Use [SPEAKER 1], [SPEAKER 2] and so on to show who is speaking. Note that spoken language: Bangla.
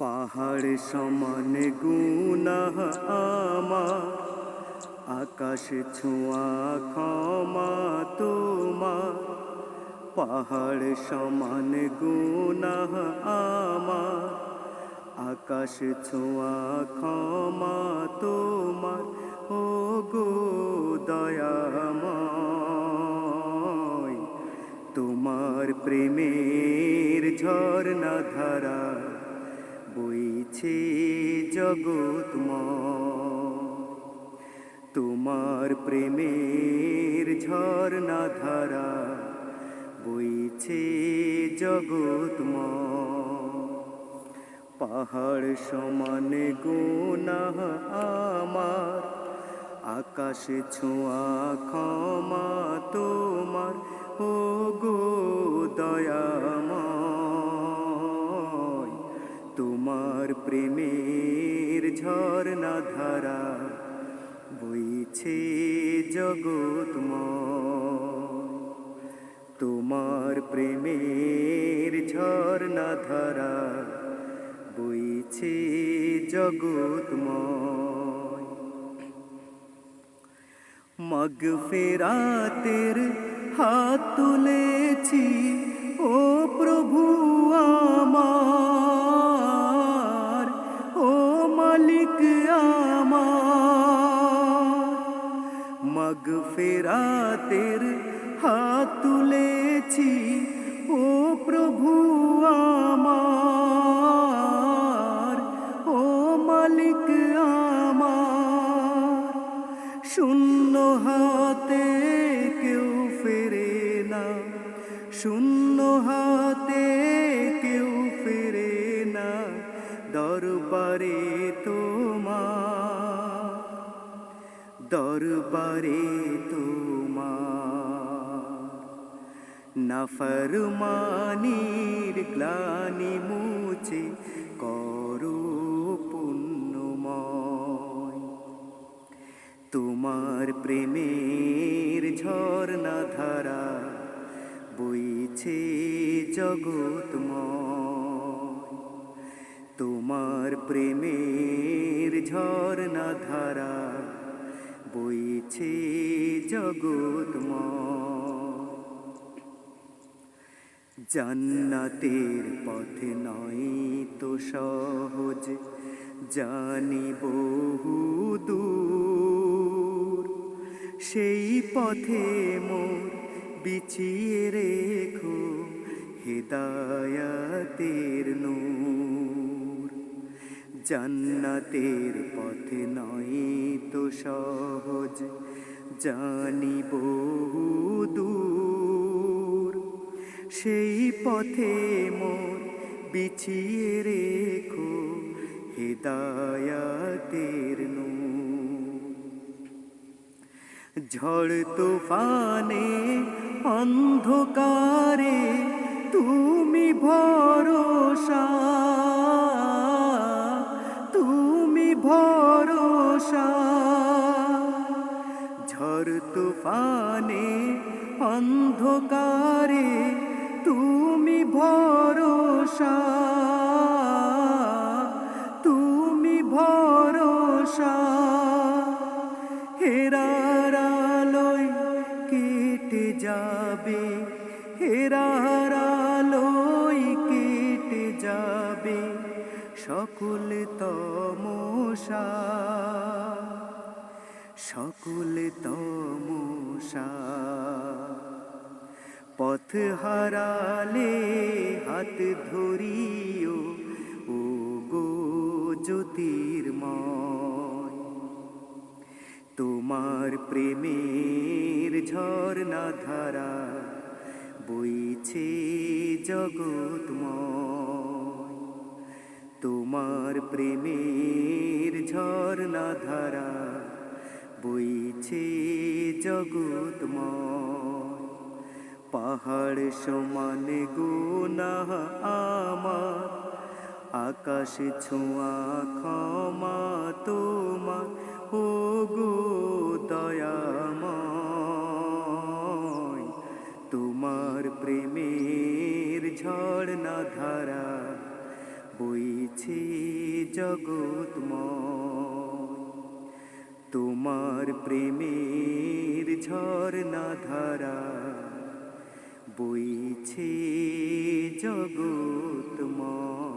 [SPEAKER 1] পাহাড় সমান গুনাহ আমার, আকাশ ছোঁয়া ক্ষমা তোমার, পাহাড় সমান গুনাহ আমার, আকাশ ছোঁয়া ক্ষমা তোমার ও গো দয়াময়। তোমার প্রেমের ঝর্ণা ধারা বইছে জগৎময় তোমার প্রেমের ঝর্ণা ধারা বইছে জগৎময় পাহাড় সমান গোনা আমার, আকাশে ছোঁয়া ক্ষমা তোমার। ও গো দয়াময়। প্রেমের ঝর্ণা ধারা বইছে জগৎময় তোমার প্রেমের ঝর্ণা ধারা বইছে জগৎময় মগ ফেরাতের হাত তুলেছি, ও প্রভু আমার ফেরাতের হাত তুলেছি। ও প্রভু আমার, ও মালিক আমার। শূন্য হাতে কেউ ফেরে না, শূন্য দরবারে তোমার। নাফরমানির গ্লানি মুছে করো পুণ্যময়। তোমার প্রেমের ঝর্ণা ধারা বইছে জগৎময়। তোমার প্রেমের ঝর্ণা ধারা বইছে জগৎময় জান্নাতের পথে নয় তো সহজ, জানি বহু দূর। সেই পথে মোর বিছিয়ে রেখো, হেদায়াতের নূর। জান্নাতের পথে নয় তো সহজ। জানি বহু দূর। সেই পথে মোর বিছিয়ে রেখো হেদায়াতের ঝড় তুফানে, অন্ধকারে তুমি ভরসা। ভরসা ঝড় তুফানে অন্ধকারে তুমি ভরসা তুমি ভরসা। হেরার সকল তমসা সকল তমসা পথ হারালে হাত ধরিও ও গো জ্যোতির্ময়। তোমার প্রেমের ঝর্ণা ধারা বইছে জগৎময়। তোমার প্রেমের ঝর্ণা ধারা বইছে জগৎময়। পাহাড় সমান গুনাহ আমার, আকাশ ছোঁয়া ক্ষমা তোমার ও গো দয়াময়। তোমার প্রেমের ঝর্ণা ধারা বই বইছে জগৎময় তোমার প্রেমের ঝর্ণা ধারা বইছে জগৎময়